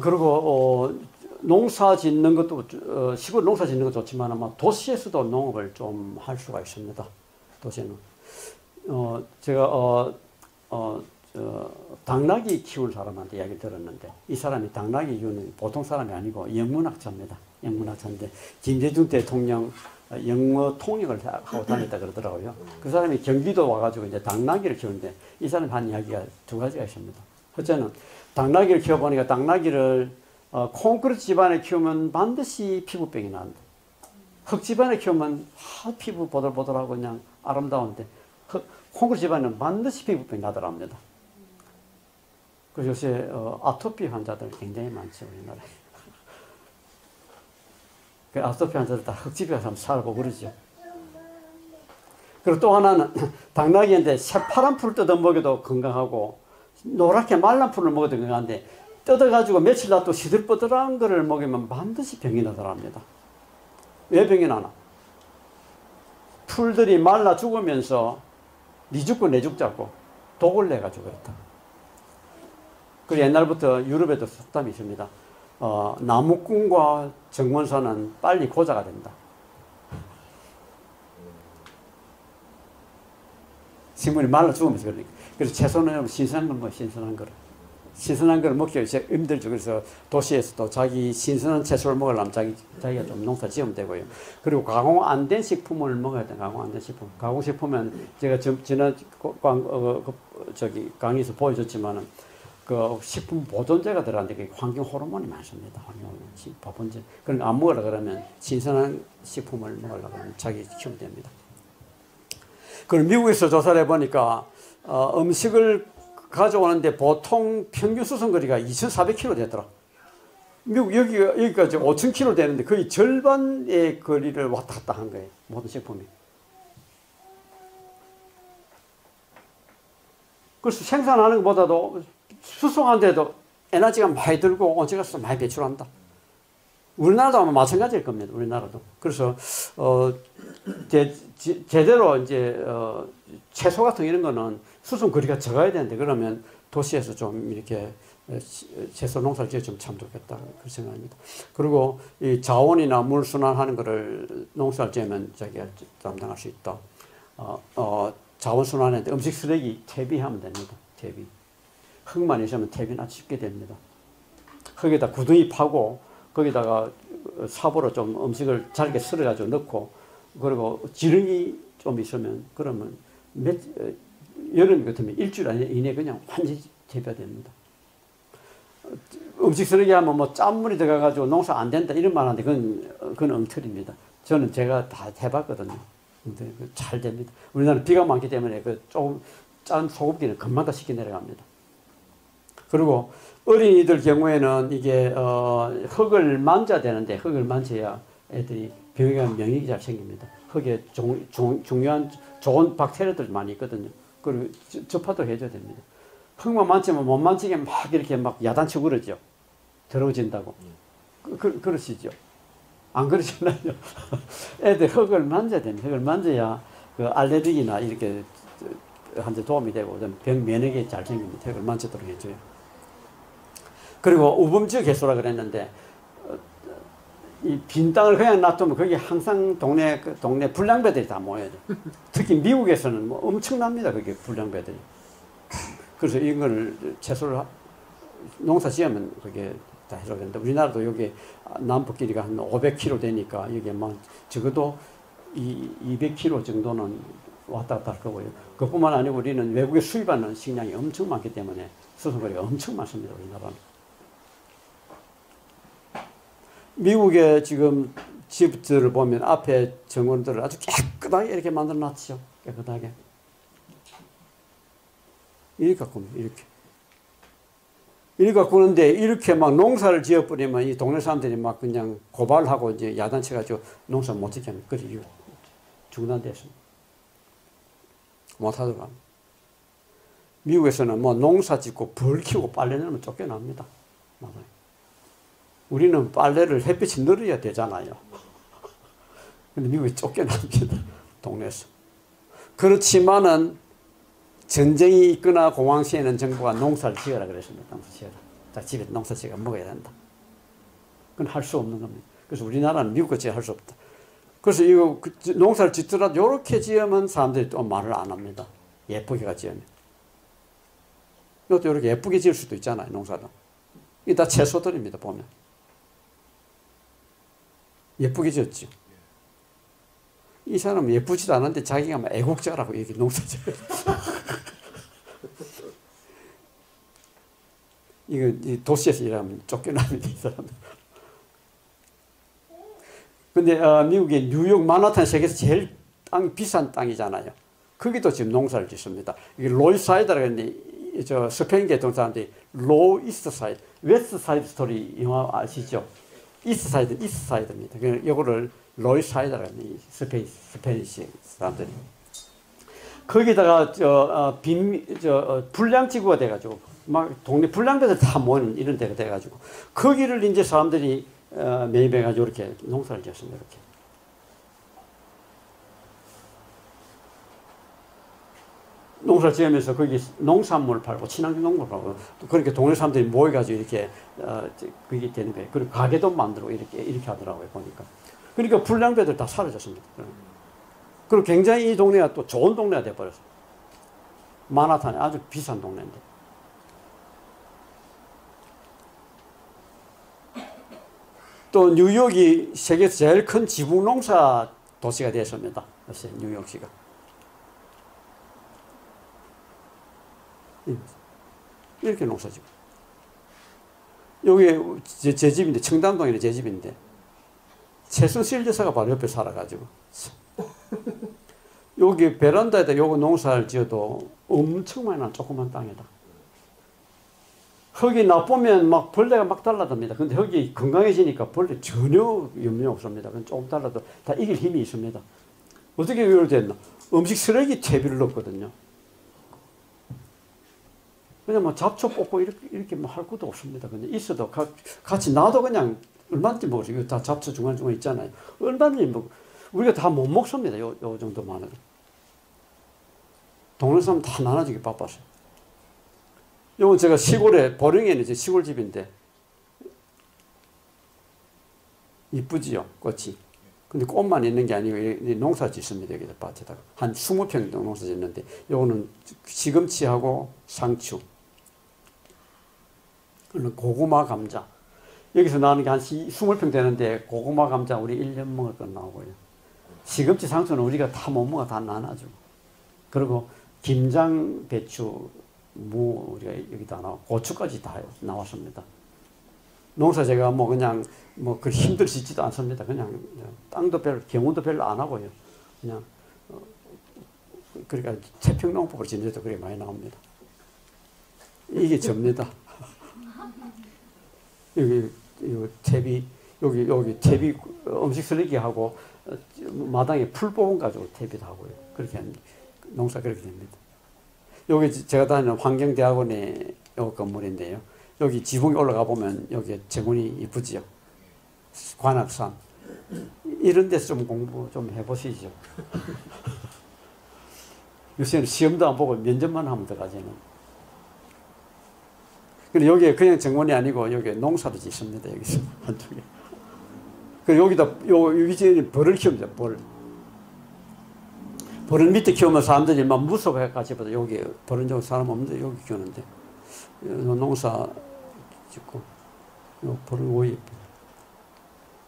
그리고 어, 농사 짓는 것도 어, 시골 농사 짓는 것도 좋지만 아마 도시에서도 농업을 좀 할 수가 있습니다. 도시는 어 제가 어, 어, 저, 당나귀 키우는 사람한테 이야기 들었는데 이 사람이 당나귀 키우는 보통 사람이 아니고 영문학자입니다. 영문학자인데 김대중 대통령 영어 통역을 하고 다녔다 그러더라고요. 그 사람이 경기도 와가지고 이제 당나귀를 키우는데 이 사람이 한 이야기가 두 가지가 있습니다. 첫째는 당나귀를 키워보니까 당나귀를 어, 콘크리트 집안에 키우면 반드시 피부병이 난다. 흙 집안에 키우면 하, 피부 보들보들하고 그냥 아름다운데 흙, 콘크리트 집안에는 반드시 피부병이 나더랍니다. 그래서 요새 어, 아토피 환자들 굉장히 많죠 우리나라에. 그 아토피 환자들 다 흙집에 가서 살고 그러죠. 그리고 또 하나는 당나귀한테 새파란 풀을 뜯어 먹여도 건강하고 노랗게 말란 풀을 먹어도 건강한데 뜯어가지고 며칠 놔도 시들버들한 거를 먹이면 반드시 병이 나더랍니다. 왜 병이 나나? 풀들이 말라 죽으면서 니 죽고 내 죽자고 독을 내가지고 그렇다. 그 옛날부터 유럽에도 속담이 있습니다. 어, 나무꾼과 정원사는 빨리 고자가 된다. 식물이 말라 죽으면서 그러니까. 그래서 채소는 신선한 걸뭐 신선한 거를. 신선한 걸 먹기 이제 힘들죠. 그래서 도시에서도 자기 신선한 채소를 먹으려면 자기, 자기가 좀 농사 지으면 되고요. 그리고 가공 안 된 식품을 먹어야 돼. 가공 안 된 식품. 가공식품은 제가 전, 지난 광, 어, 그, 저기 강의에서 보여줬지만은 그 식품 보존제가 들어가는데 그 환경 호르몬이 많습니다. 환경 호르몬, 보존제. 그런 안 먹으려 그러면 신선한 식품을 먹으려고 하면 자기 키우면 됩니다. 그럼 미국에서 조사를 해보니까 어, 음식을 가져오는데 보통 평균 수송거리가 2,400km 되더라. 미국 여기가, 여기까지 5,000km 되는데 거의 절반의 거리를 왔다 갔다 한 거예요. 모든 식품이. 그래서 생산하는 것보다도 수송하는데도 에너지가 많이 들고 온실가스 많이 배출한다. 우리나라도 아마 마찬가지일 겁니다. 우리나라도. 그래서 어, 제, 제대로 이제 어, 채소 같은 이런 거는 수송 거리가 적어야 되는데 그러면 도시에서 좀 이렇게 채소 농사를 지으면 참 좋겠다 그런 생각입니다. 그리고 이 자원이나 물 순환하는 거를 농사를 지으면 자기가 담당할 수 있다. 어, 어, 자원 순환하는데 음식 쓰레기 퇴비하면 됩니다. 퇴비. 흙만 있으면 퇴비나 쉽게 됩니다. 흙에다 구덩이 파고 거기다가 사보로 좀 음식을 잘게 썰어가지고 넣고 그리고 지렁이 좀 있으면 그러면 몇 여름 같으면 일주일 이내 그냥 완전히 재배됩니다. 음식 쓰레기 하면 뭐 짠물이 들어가가지고 농사 안 된다 이런 말 하는데 그건, 그건 엉터리입니다. 저는 제가 다 해봤거든요. 근데 그잘 됩니다. 우리나라는 비가 많기 때문에 그 조금 짠 소금기는 금방 다 식혀 내려갑니다. 그리고 어린이들 경우에는 이게 어, 흙을 만져야 되는데 흙을 만져야 애들이 병에 명익이 잘 생깁니다. 흙에 종, 종, 중요한 좋은 박테리아들 많이 있거든요. 그리고 접하도 해줘야 됩니다. 흙만 만지면 못 만지게 막 이렇게 막 야단치고 그러죠. 더러워진다고. 그, 그, 그러시죠. 안 그러시나요? 애들 흙을 만져야 됩니다. 흙을 만져야 그 알레르기나 이렇게 한테 도움이 되고 병 면역이 잘 생깁니다. 흙을 만지도록 해줘요. 그리고 우범지역 해소라 그랬는데 어, 이 빈 땅을 그냥 놔두면 거기 항상 동네 그 동네 불량배들이 다 모여요. 특히 미국에서는 뭐 엄청납니다. 그게 불량배들이. 그래서 이걸 채소를 농사 지으면 그게 다 해소되는데 우리나라도 여기 남북 길이가 한 500km 되니까 여기 막 적어도 이 200km 정도는 왔다 갔다 할 거고요. 그뿐만 아니고 우리는 외국에 수입하는 식량이 엄청 많기 때문에 수송거리가 엄청 많습니다. 우리나라는. 미국의 지금 집들을 보면 앞에 정원들을 아주 깨끗하게 이렇게 만들어 놨죠. 깨끗하게. 이렇게 가꾸면 이렇게. 이렇게 가꾸는데 이렇게 막 농사를 지어버리면 이 동네 사람들이 막 그냥 고발하고 이제 야단쳐가지고 농사 못 짓게 하면 그래 중단돼서 못하더라. 미국에서는 뭐 농사 짓고 벌 키우고 빨래 내면 쫓겨납니다. 우리는 빨래를 햇빛이 늘어야 되잖아요. 근데 미국에 쫓겨납니다. 동네에서. 그렇지만은 전쟁이 있거나 공황 시에는 정부가 농사를 지어라 그랬습니다. 농사 지어라. 자, 집에 농사 지어 먹어야 된다. 그건 할 수 없는 겁니다. 그래서 우리나라는 미국같이 할 수 없다. 그래서 이거 그 농사를 짓더라도 이렇게 지으면 사람들이 또 말을 안 합니다. 예쁘게가 지으면. 이것도 이렇게 예쁘게 지을 수도 있잖아요, 농사도. 이게 다 채소들입니다, 보면. 예쁘게 지었죠. 이 사람은 예쁘지도 않은데 자기가 막 애국자라고 얘기 농사 지어. 이거 이 도시에서 일하면 쫓겨납니다, 이 사람. 근데 어, 미국의 뉴욕 마나탄 세계에서 제일 땅 비싼 땅이잖아요. 거기도 지금 농사를 짓습니다. 이게 로이사이드라고 했는데 저 스페인계 동사람들이 로 이스트 사이드, 웨스트 사이드 스토리 영화 아시죠? 이스트 사이드, 이스트 사이드입니다. 그 요거를 로이사이드라고 하는 스페인 스페니시 사람들이 거기다가 저 어, 빈, 저 어, 불량지구가 돼가지고 막 동네 불량배들 다 모이는 이런 데가 돼가지고 거기를 이제 사람들이 어, 매입해가지고 이렇게 농사를 지었습니다. 이렇게. 농사를 지으면서 거기 농산물 팔고 친환경 농물 팔고 또 그렇게 동네 사람들이 모여가지고 이렇게 어, 그게 되는 거예요. 그리고 가게도 만들고 이렇게 이렇게 하더라고요 보니까. 그러니까 불량배들 다 사라졌습니다. 그리고 굉장히 이 동네가 또 좋은 동네가 돼버렸어요. 마나탄이 아주 비싼 동네인데. 또 뉴욕이 세계에서 제일 큰 지붕 농사 도시가 되었습니다. 뉴욕시가. 이렇게 농사지고. 여기 제, 제 집인데, 청담동에 제 집인데, 최순 실 여사가 바로 옆에 살아가지고. 여기 베란다에다 요거 농사를 지어도 엄청 많이 난 조그만 땅이다. 흙이 나쁘면 막 벌레가 막 달라듭니다. 근데 흙이 건강해지니까 벌레 전혀 염려 없습니다. 조금 달라도 다 이길 힘이 있습니다. 어떻게 이걸 됐나? 음식 쓰레기 퇴비를 넣거든요. 그냥 뭐 잡초 뽑고 이렇게, 이렇게 뭐 할 것도 없습니다. 그냥 있어도 가, 같이 놔도 그냥 먹어요. 이거 다 잡초 중간중간 있잖아요. 얼마든지 먹 우리가 다 못 먹습니다. 요, 요 정도 만은. 동네 사람 다 나눠주기 바빴어요. 요건 제가 시골에, 보령에 있는 시골 집인데, 이쁘지요, 꽃이. 근데 꽃만 있는 게 아니고 농사 짓습니다. 여기다 밭에다가. 한 20평 정도 농사 짓는데, 요거는 시금치하고 상추. 고구마, 감자. 여기서 나오는 게 한 20평 되는데, 고구마, 감자 우리 1년 먹을 건 나오고요. 시금치, 상추는 우리가 다 못 먹어 다 나눠주고. 그리고 김장, 배추, 무 우리가 여기 다 나와 고추까지 다 나왔습니다. 농사 제가 뭐 그냥 뭐 그 힘들지도 않습니다. 그냥 땅도 별로 경운도 별로 안 하고요. 그냥 어, 그러니까 태평농법을 지내도 그게 많이 나옵니다. 이게 접니다. 여기 이 탭이 여기 여기 탭이 음식 쓰레기 하고 어, 마당에 풀 뽑은 가지고 탭이 하고요. 그렇게 농사 그렇게 됩니다. 여기 제가 다니는 환경대학원의 요 건물인데요. 여기 지붕에 올라가 보면 여기 정원이 이쁘지요. 관악산. 이런 데서 좀 공부 좀 해보시죠. 요새는 시험도 안 보고 면접만 하면 들어가지는. 근데 여기에 그냥 정원이 아니고 여기 농사도 짓습니다. 여기서 개. 그리고 여기다 요 여기 벌을 키웁니다. 벌. 벌을 밑에 키우면 사람들이 막 무서워해가지고 여기 벌은 좀 사람 없는데 여기 키우는데 농사 짓고 요 벌을 오이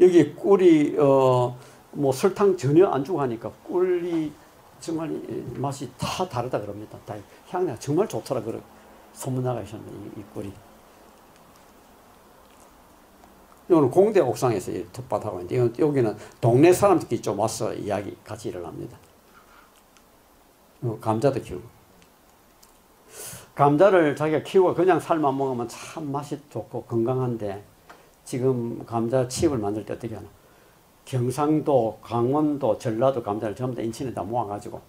여기 꿀이 어 뭐 설탕 전혀 안 주고 하니까 꿀이 정말 맛이 다 다르다 그럽니다. 다 향내가 정말 좋더라 그래 소문 나가 있었네 이, 이 꿀이. 이거는 공대 옥상에서 텃밭하고 있는데 여기는 동네 사람들끼리 좀 와서 이야기 같이 일을 합니다. 어, 감자도 키우고. 감자를 자기가 키우고 그냥 삶아 먹으면 참 맛이 좋고 건강한데 지금 감자 칩을 만들 때 어떻게 하나? 경상도, 강원도, 전라도 감자를 전부 다 인천에 다 모아가지고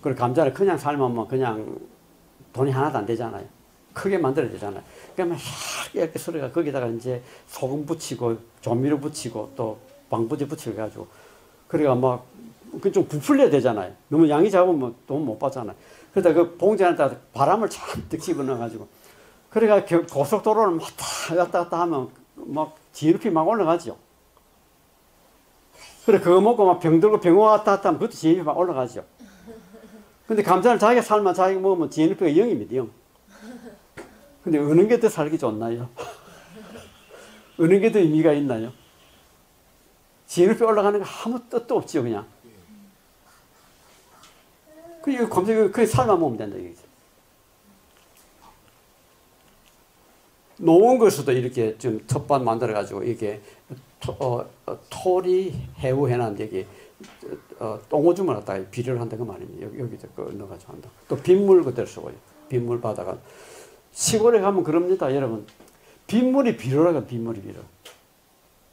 그리고 감자를 그냥 삶으면 그냥 돈이 하나도 안 되잖아야 크게 만들어야 되잖아요. 그러면 이렇게 썰어가 거기다가 이제 소금 붙이고 조미료 붙이고 또 방부제 붙이고 해가지고 그래가 막 그좀 부풀려야 되잖아요. 너무 양이 작으면 돈 못 받잖아요. 그러다 그 봉지 안에다 바람을 잔뜩 집어넣어가지고 그래가 고속도로를 막 왔다 갔다 하면 막 GNP 막 올라가죠. 그래 그거 먹고 막 병 들고 병원 왔다 갔다 하면 그것도 GNP 막 올라가죠. 근데 감자를 자기가 삶아 자기가 먹으면 GNP가 0입니다. 0. 근데 더 살기 좋나요? 어느 게 더 의미가 있나요? GNP 올라가는 거 아무 뜻도 없죠, 그냥. 그, 이거 검색, 그 삶아 먹으면 된다, 이거죠. 놓은 것으로도 이렇게 좀 텃밭 만들어가지고, 이게, 토, 어, 어, 토리 해우 해놨는데, 이게, 어, 똥오줌을 갖다가 비료를 한다, 그 말입니다. 여기, 여기다 그 넣어가지고 한다. 또 빗물 그대로 쓰고요. 빗물 받아가. 시골에 가면 그럽니다, 여러분. 빗물이 비료라고, 빗물이 비료.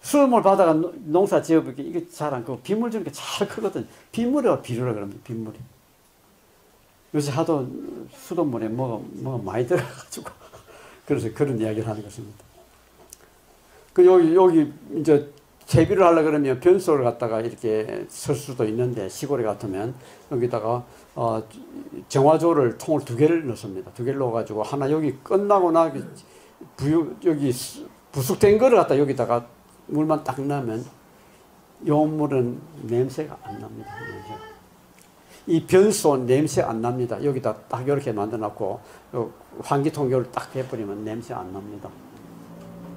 수돗물 받아가 농사 지어보기 이게 잘 안 크고 빗물 주는 게 잘 크거든. 빗물이와 비료라 그럽니다. 빗물이. 요새 하도 수돗물에 뭐가, 뭐가 많이 들어가지고 그래서 그런 이야기를 하는 것입니다. 그 여기 여기 이제 재비를 하려 그러면 변소를 갖다가 이렇게 쓸 수도 있는데 시골에 같으면 여기다가 어 정화조를 통을 두 개를 넣습니다. 두 개를 넣어가지고 하나 여기 끝나고 나 부유 여기 부숙된 거를 갖다 여기다가 물만 딱 넣으면 요 물은 냄새가 안 납니다. 이 변소 냄새 안 납니다. 여기다 딱 이렇게 만들어 놓고 환기통 요를 딱 해버리면 냄새 안 납니다.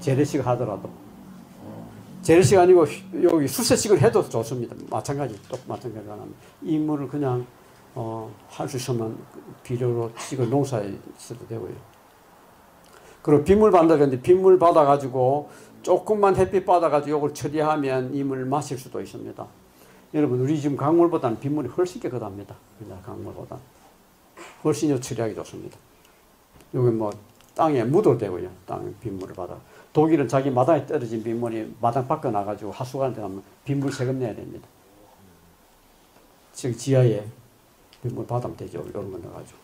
재래식 하더라도. 재래식 아니고 여기 수세식을 해도 좋습니다. 마찬가지, 또 마찬가지가 납니다. 이 물을 그냥 어, 할 수 있으면 비료로 찍어 농사에 써도 되고요. 그리고 빗물 받는다는데 빗물 받아가지고 조금만 햇빛 받아가지고 이걸 처리하면 이 물을 마실 수도 있습니다. 여러분 우리 지금 강물보다는 빗물이 훨씬 깨끗합니다. 그냥 강물보다 훨씬 처리하기 좋습니다. 여기 뭐 땅에 묻어도 되고요. 땅에 빗물을 받아. 독일은 자기 마당에 떨어진 빗물이 마당 밖에 나가지고 하수관한테 가면 빗물 세금 내야 됩니다. 즉 지하에 빗물 받으면 되죠. 이런 거 넣어가지고.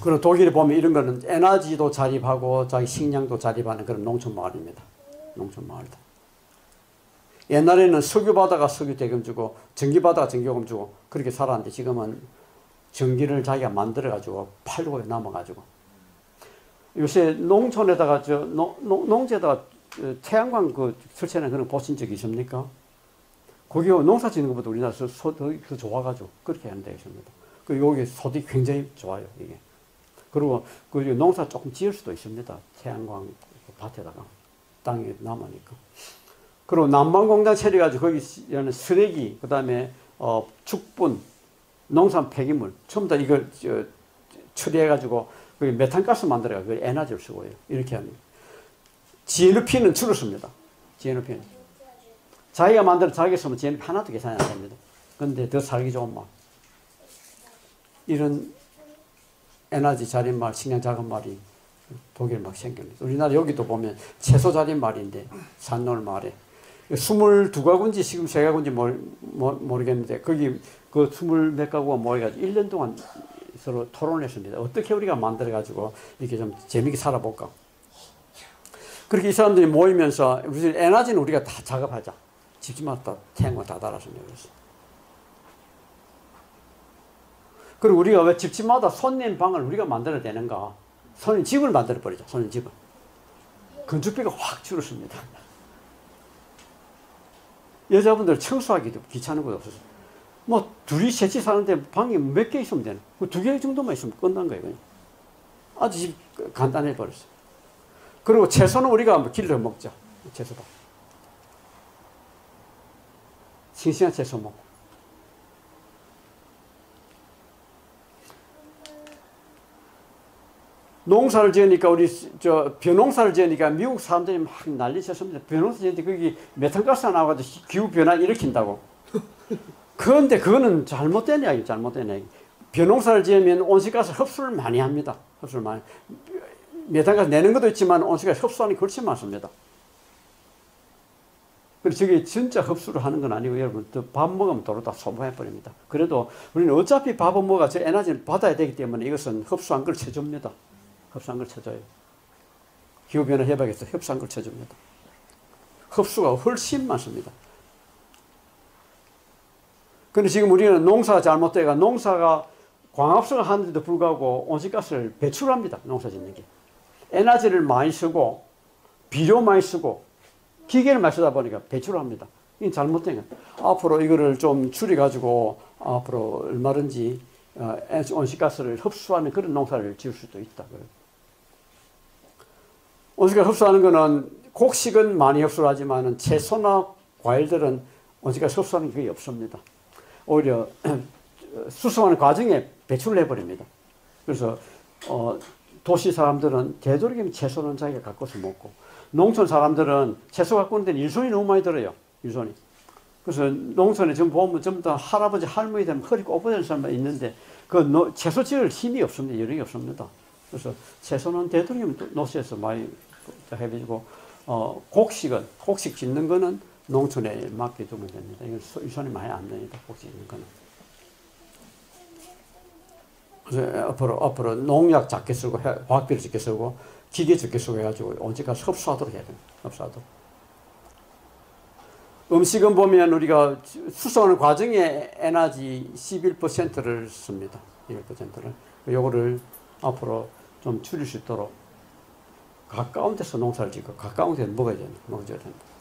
그리고 독일에 보면 이런 거는 에너지도 자립하고 자기 식량도 자립하는 그런 농촌 마을입니다. 농촌 마을도. 옛날에는 석유 받아가 석유 대금 주고 전기 받아가 전기요금 주고 그렇게 살았는데 지금은 전기를 자기가 만들어 가지고 팔고 남아 가지고 요새 농촌에다가 저 농, 농, 농지에다가 태양광 그 설치하는 그런 보신 적 있습니까? 거기 농사 짓는 것보다 우리나라 소득이 더 좋아가지고 그렇게 하는 데 있습니다. 그 여기 소득이 굉장히 좋아요 이게. 그리고 그 농사 조금 지을 수도 있습니다. 태양광 밭에다가 땅이 남으니까. 그리고 난방공장 처리가지고 거기 쓰레기, 그 다음에 어, 죽분, 농산 폐기물, 전부 다 이걸 저, 처리해가지고 거기 메탄가스 만들어가 그 에너지를 쓰고요. 이렇게 합니다. GNP는 줄었습니다. GNP는. 자기가 만들어 자기가 쓰면 GNP 하나도 계산이 안 됩니다. 근데 더 살기 좋은 맛. 이런 에너지 자린말, 식량 자금말이 독일 막 생깁니다. 우리나라 여기도 보면 채소 자린말인데 산놀 말에 22가구인지 지금 세 가구인지 모르, 모르겠는데 거기 그 20몇 가구가 모여가지고 1년 동안 서로 토론했습니다. 어떻게 우리가 만들어가지고 이렇게 좀 재밌게 살아볼까. 그렇게 이 사람들이 모이면서 우리 에너지는 우리가 다 작업하자. 집집마다 태양광 다 달았습니다. 그리고 우리가 왜 집집마다 손님 방을 우리가 만들어야 되는가? 손님 집을 만들어 버리자. 손님 집을. 건축비가 확 줄었습니다. 여자분들 청소하기도 귀찮은 것 없어서. 뭐, 둘이 셋이 사는데 방이 몇 개 있으면 되나? 그 두개 정도만 있으면 끝난 거예요. 그냥. 아주 집 간단해 버렸어요. 그리고 채소는 우리가 뭐 길러 먹자. 채소다. 싱싱한 채소 먹고. 농사를 지으니까 우리 저 벼농사를 지으니까 미국 사람들이 막 난리 쳤습니다. 벼농사 지으니까 거기 메탄가스가 나와가지고 기후 변화 일으킨다고. 그런데 그거는 잘못된 이야기, 잘못된 이야기. 벼농사를 지으면 온실가스 흡수를 많이 합니다. 흡수를 많이. 메탄가스 내는 것도 있지만 온실가스 흡수하는 게 훨씬 많습니다. 그래서 저게 진짜 흡수를 하는 건 아니고 여러분 밥 먹으면 도로 다 소모해버립니다. 그래도 우리는 어차피 밥은 먹어 저 에너지를 받아야 되기 때문에 이것은 흡수한 걸 쳐줍니다. 흡수한 걸 쳐줘요. 기후변화 해박에서 흡수한 걸 쳐줍니다. 흡수가 훨씬 많습니다. 근데 지금 우리는 농사가 잘못돼가 농사가 광합성을 하는데도 불구하고 온실가스를 배출합니다. 농사 짓는 게. 에너지를 많이 쓰고 비료 많이 쓰고 기계를 많이 쓰다 보니까 배출합니다. 이건 잘못된 거예요. 앞으로 이거를 좀 줄여가지고 앞으로 얼마든지 어, 온실가스를 흡수하는 그런 농사를 지을 수도 있다. 온실가스 흡수하는 거는 곡식은 많이 흡수를 하지만 채소나 과일들은 온실가스 흡수하는 게 없습니다. 오히려 수송하는 과정에 배출을 해버립니다. 그래서 어, 도시 사람들은 되도록이면 채소는 자기가 갖고서 먹고 농촌 사람들은 채소 갖고 오는데 일손이 너무 많이 들어요. 일손이. 그래서 농촌에 지금 보면 전부 다 할아버지 할머니 되면 허리 꼬부는 사람만 있는데 그 노, 채소 지을 힘이 없습니다. 여력이 없습니다. 그래서 채소는 되도록이면 노시에서 많이 해주고 어, 곡식은 곡식 짓는 거는 농촌에 맡겨두면 됩니다. 이건 일손이 많이 안 됩니다. 곡식 짓는 거는. 그래서 앞으로, 앞으로 농약 작게 쓰고, 화학비를 적게 쓰고, 기계 적게 쓰고 해가지고 언제까 흡수하도록 해야 됩니다. 흡수하도록. 음식은 보면 우리가 수성하는 과정에 에너지 11%를 씁니다. 11%를. 요거를 앞으로 좀 줄일 수 있도록 가까운 데서 농사를 짓고 가까운 데서 먹어야 됩니다. 먹어줘야 됩니다.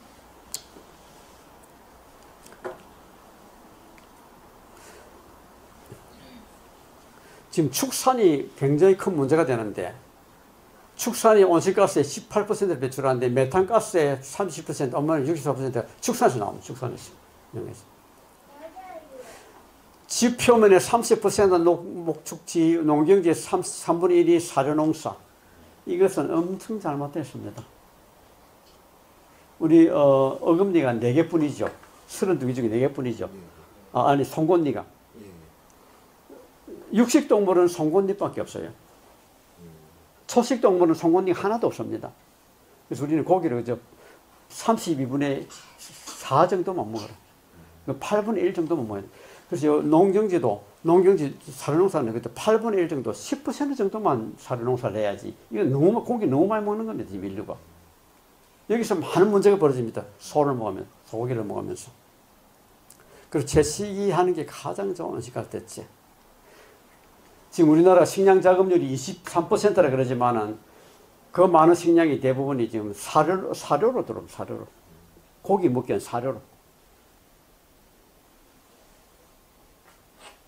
지금 축산이 굉장히 큰 문제가 되는데 축산이 온실가스의 18%를 배출하는데 메탄가스의 30%, 엄마는 64%가 축산에서 나옵니다. 축산에서. 집 표면의 30%는 목축지, 농경지 3분의 1이 사료농사. 이것은 엄청 잘못됐습니다. 우리 어, 어금니가 4개뿐이죠. 32개 중에 4개뿐이죠. 아, 아니 송곳니가. 육식 동물은 송곳니밖에 없어요. 초식 동물은 송곳니 하나도 없습니다. 그래서 우리는 고기를 그저 32분의 4 정도만 먹어라. 8분의 1 정도만 먹어야 돼. 그래서 농경지도 농경지 사료농사는 그때 8분의 1 정도, 10% 정도만 사료농사를 해야지. 이거 너무 고기 너무 많이 먹는 겁니다. 인류가. 여기서 많은 문제가 벌어집니다. 소를 먹으면, 소고기를 먹으면서. 그리고 채식이 하는 게 가장 좋은 음식 됐지. 지금 우리나라 식량 자급률이 23%라 그러지만은 그 많은 식량이 대부분이 지금 사료, 사료로 들어옵 사료로. 고기 먹기엔 사료로.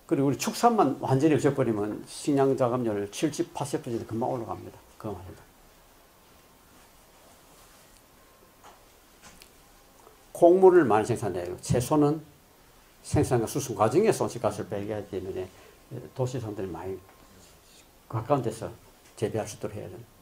그리고 우리 축산만 완전히 없애버리면 식량 자급률 70, 80% 금방 올라갑니다. 그거 말입니다. 콩물을 많이 생산해요. 채소는 생산과 수송 과정에서 온실가스를 배기하기 때문에 도시 사람들이 많이 가까운 데서 재배할 수 있도록 해야 됩니다.